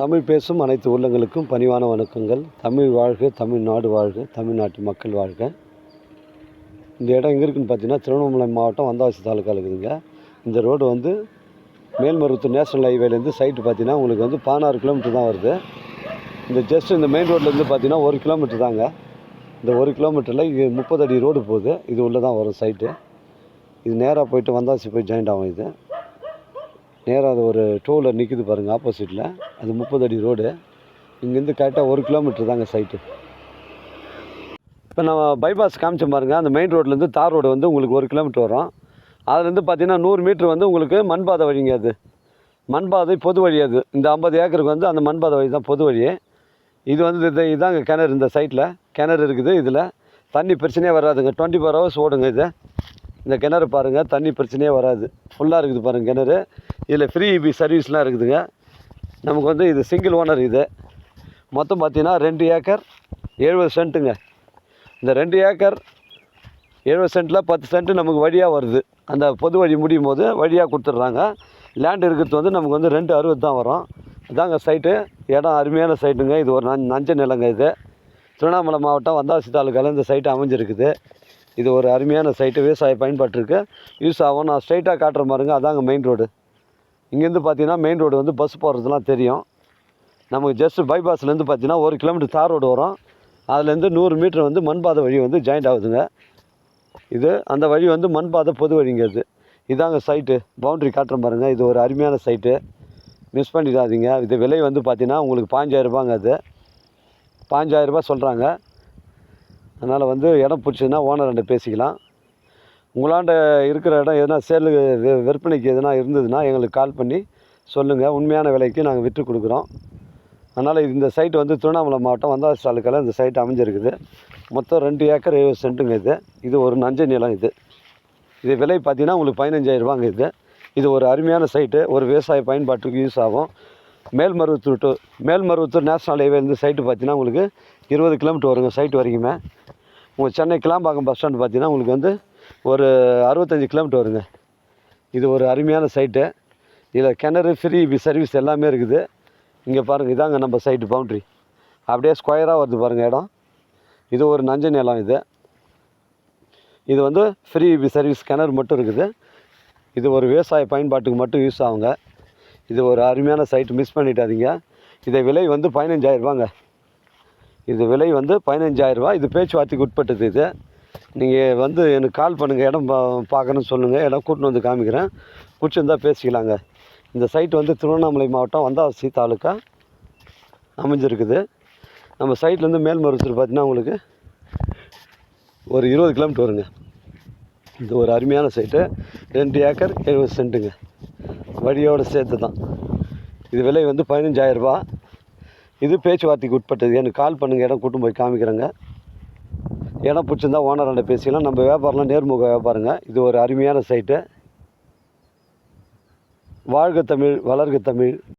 தமிழ் பேசும் அனைத்து உள்ளங்களுக்கும் பணிவான வணக்கங்கள். தமிழ் வாழ்க தமிழ்நாடு வாழ்க தமிழ்நாட்டு மக்கள் வாழ்க. இந்த இடம் எங்கே இருக்குன்னு பார்த்தீங்கன்னா திருவண்ணாமலை மாவட்டம் வந்தாவாசி தாலுக்கா இருக்குதுங்க. இந்த ரோடு வந்து மேல்மருவத்தூர் நேஷனல் ஹைவேலேருந்து சைட்டு பார்த்தீங்கன்னா உங்களுக்கு வந்து பதினாறு கிலோமீட்டர் தான் வருது. இந்த ஜஸ்ட் இந்த மெயின் ரோட்லேருந்து பார்த்தீங்கன்னா ஒரு கிலோமீட்டர் தாங்க. இந்த ஒரு கிலோமீட்டரில் இது முப்பது அடி ரோடு போகுது. இது உள்ளே தான் வரும் சைட்டு. இது நேராக போயிட்டு வந்தாசி போய் ஜாயிண்ட் ஆகும் இது. நேராக அது ஒரு டூ வீலர் நிற்கிது பாருங்கள் ஆப்போசிட்டில் அது முப்பது அடி ரோடு இங்கேருந்து கரெக்டாக ஒரு கிலோமீட்டர் தாங்க சைட்டு இப்போ நம்ம பைபாஸ் காமிச்சோம் பாருங்கள் அந்த மெயின் ரோட்லேருந்து தார் ரோடு வந்து உங்களுக்கு ஒரு கிலோமீட்டர் வரும். அதுலேருந்து பார்த்தீங்கன்னா நூறு மீட்ரு வந்து உங்களுக்கு மண்பாதை வழிங்க அது. மண்பாதை பொது வழி அது. இந்த ஐம்பது ஏக்கருக்கு வந்து அந்த மண்பாதை வழி தான் பொது வழி. இது வந்து இது இதாங்க கிணறு இந்த சைட்டில் கிணறு இருக்குது இதில். தண்ணி பிரச்சனையே வராதுங்க. டுவெண்ட்டி ஃபோர் ஹவர்ஸ் ஓடுங்க இது. இந்த கிணறு பாருங்கள் தண்ணி பிரச்சனையே வராது. ஃபுல்லாக இருக்குது பாருங்கள் கிணறு. இதில் ஃப்ரீ இபி சர்வீஸ்லாம் இருக்குதுங்க. நமக்கு வந்து இது சிங்கிள் ஓனர் இது. மொத்தம் பார்த்தீங்கன்னா ரெண்டு ஏக்கர் எழுபது சென்ட்டுங்க இந்த ரெண்டு ஏக்கர் எழுபது சென்ட்டில் பத்து சென்ட்டு நமக்கு வழியாக வருது. அந்த பொது வழி முடியும் போது வழியாக கொடுத்துட்றாங்க. லேண்ட் இருக்கிறது வந்து நமக்கு வந்து ரெண்டு அறுபது தான் வரும். இதாங்க சைட்டு இடம் அருமையான சைட்டுங்க இது ஒரு நஞ்ச நிலங்க இது. திருவண்ணாமலை மாவட்டம் வந்தாசி தாலுக்காவில் இந்த சைட்டு அமைஞ்சிருக்குது. இது ஒரு அருமையான சைட்டு விவசாய பயன்பாட்டிருக்கு யூஸ் ஆகும். நான் ஸ்ட்ரைட்டாக காட்டுற பாருங்க அதாங்க மெயின் ரோடு இங்கேருந்து பார்த்தீங்கன்னா மெயின் ரோடு வந்து பஸ் போகிறதுலாம் தெரியும். நமக்கு ஜஸ்ட் பைபாஸ்லேருந்து பார்த்தீங்கன்னா ஒரு கிலோமீட்டர் தார் ரோடு வரும். அதுலேருந்து நூறு மீட்டர் வந்து மண்பாதை வழி வந்து ஜாயிண்ட் ஆகுதுங்க. இது அந்த வழி வந்து மண்பாதை பொது வழிங்க இது இதாங்க சைட்டு பவுண்ட்ரி காட்டுற பாருங்க இது ஒரு அருமையான சைட்டு மிஸ் பண்ணிடாதீங்க. இது விலை வந்து பார்த்தீங்கன்னா உங்களுக்கு பாஞ்சாயிரரூபாங்க அது. பாஞ்சாயிரரூபா சொல்கிறாங்க அதனால் வந்து இடம் பிடிச்சதுன்னா ஓனர் ரெண்டு பேசிக்கலாம். உங்களாண்ட இருக்கிற இடம் எதனா சேலு விற்பனைக்கு எதனா இருந்ததுன்னா எங்களுக்கு கால் பண்ணி சொல்லுங்கள் உண்மையான விலைக்கு நாங்கள் விற்று கொடுக்குறோம். அதனால் இந்த சைட் வந்து திருவண்ணாமலை மாவட்டம் வந்தாசி தாலுக்காவில் இந்த சைட் அமைஞ்சிருக்குது. மொத்தம் ரெண்டு ஏக்கர் இருபது சென்ட்டுங்க இது. இது ஒரு நஞ்சை நிலம் இது. இது விலை பார்த்தீங்கன்னா உங்களுக்கு பதினஞ்சாயிரரூபாங்க இது. இது ஒரு அருமையான சைட்டு ஒரு விவசாய பயன்பாட்டுக்கு யூஸ் ஆகும். மேல்மருவத்தூர் டு மேல்மருவத்தூர் நேஷனல் ஹைவேலேருந்து சைட்டு பார்த்தீங்கன்னா உங்களுக்கு இருபது கிலோமீட்டர் வருங்க சைட்டு வரைக்குமே. உங்கள் சென்னை கிளாம்பாக்கம் பஸ் ஸ்டாண்ட் பார்த்தீங்கன்னா உங்களுக்கு வந்து ஒரு அறுபத்தஞ்சி கிலோமீட்டர் வருங்க. இது ஒரு அருமையான சைட்டு இதில் கிணறு ஃப்ரீ சர்வீஸ் எல்லாமே இருக்குது. இங்கே பாருங்கள் இதாங்க நம்ம சைட்டு பவுண்ட்ரி அப்படியே ஸ்கொயராக வருது பாருங்கள் இடம். இது ஒரு நஞ்ச நிலம் இது. இது வந்து ஃப்ரீ சர்வீஸ் கிணறு மட்டும் இருக்குது. இது ஒரு விவசாய பயன்பாட்டுக்கு மட்டும் யூஸ் ஆகுங்க. இது ஒரு அருமையான சைட்டு மிஸ் பண்ணிட்டாதீங்க இதை விலை வந்து பதினஞ்சாயிரரூபாங்க இது விலை வந்து பதினஞ்சாயிரரூபா இது பேச்சுவார்த்தைக்கு உட்பட்டது இது. நீங்கள் வந்து எனக்கு கால் பண்ணுங்கள் இடம் பா பார்க்கணும்னு சொல்லுங்கள் இடம் கூட்டின்னு வந்து காமிக்கிறேன். பிடிச்சிருந்தா பேசிக்கலாங்க. இந்த சைட் வந்து திருவண்ணாமலை மாவட்டம் வந்தாவசி தாலுக்கா அமைஞ்சிருக்குது. நம்ம சைட்லேருந்து மேல்மருவத்தூர் பார்த்தீங்கன்னா உங்களுக்கு ஒரு இருபது கிலோமீட்டர் வருங்க. இது ஒரு அருமையான சைட்டு ரெண்டு ஏக்கர் எழுபது சென்ட்டுங்க. வழியோடு சேர்த்து தான். இது விலை வந்து பதினஞ்சாயிரரூபா இது பேச்சுவார்த்தைக்கு உட்பட்டது. எனக்கு கால் பண்ணுங்கள் இடம் கூட்டும் போய் காமிக்கிறேங்க. இடம் பிடிச்சிருந்தா ஓனராண்ட பேசிக்கலாம். நம்ம வியாபாரம்லாம் நேர்முக வியாபாரங்க. இது ஒரு அருமையான சைட்டு வாழ்க தமிழ் வளர்க தமிழ்.